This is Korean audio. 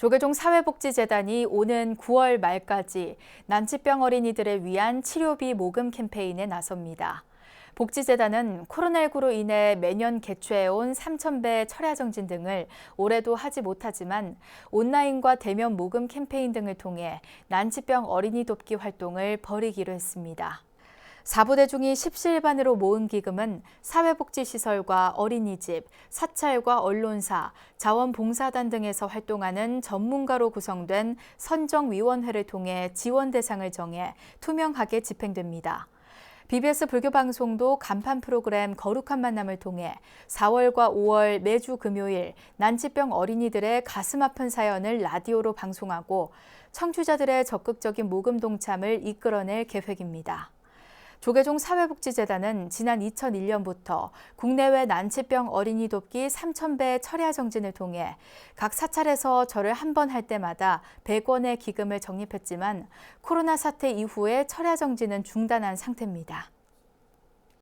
조계종 사회복지재단이 오는 9월 말까지 난치병 어린이들을 위한 치료비 모금 캠페인에 나섭니다. 복지재단은 코로나19로 인해 매년 개최해온 3,000배 철야정진 등을 올해도 하지 못하지만 온라인과 대면 모금 캠페인 등을 통해 난치병 어린이 돕기 활동을 벌이기로 했습니다. 사부대중이 십시일반으로 모은 기금은 사회복지시설과 어린이집, 사찰과 언론사, 자원봉사단 등에서 활동하는 전문가로 구성된 선정위원회를 통해 지원 대상을 정해 투명하게 집행됩니다. BBS 불교 방송도 간판 프로그램 거룩한 만남을 통해 4월과 5월 매주 금요일 난치병 어린이들의 가슴 아픈 사연을 라디오로 방송하고 청취자들의 적극적인 모금 동참을 이끌어낼 계획입니다. 조계종 사회복지재단은 지난 2001년부터 국내외 난치병 어린이 돕기 3,000배 철야 정진을 통해 각 사찰에서 절을 한 번 할 때마다 100원의 기금을 적립했지만 코로나 사태 이후에 철야 정진은 중단한 상태입니다.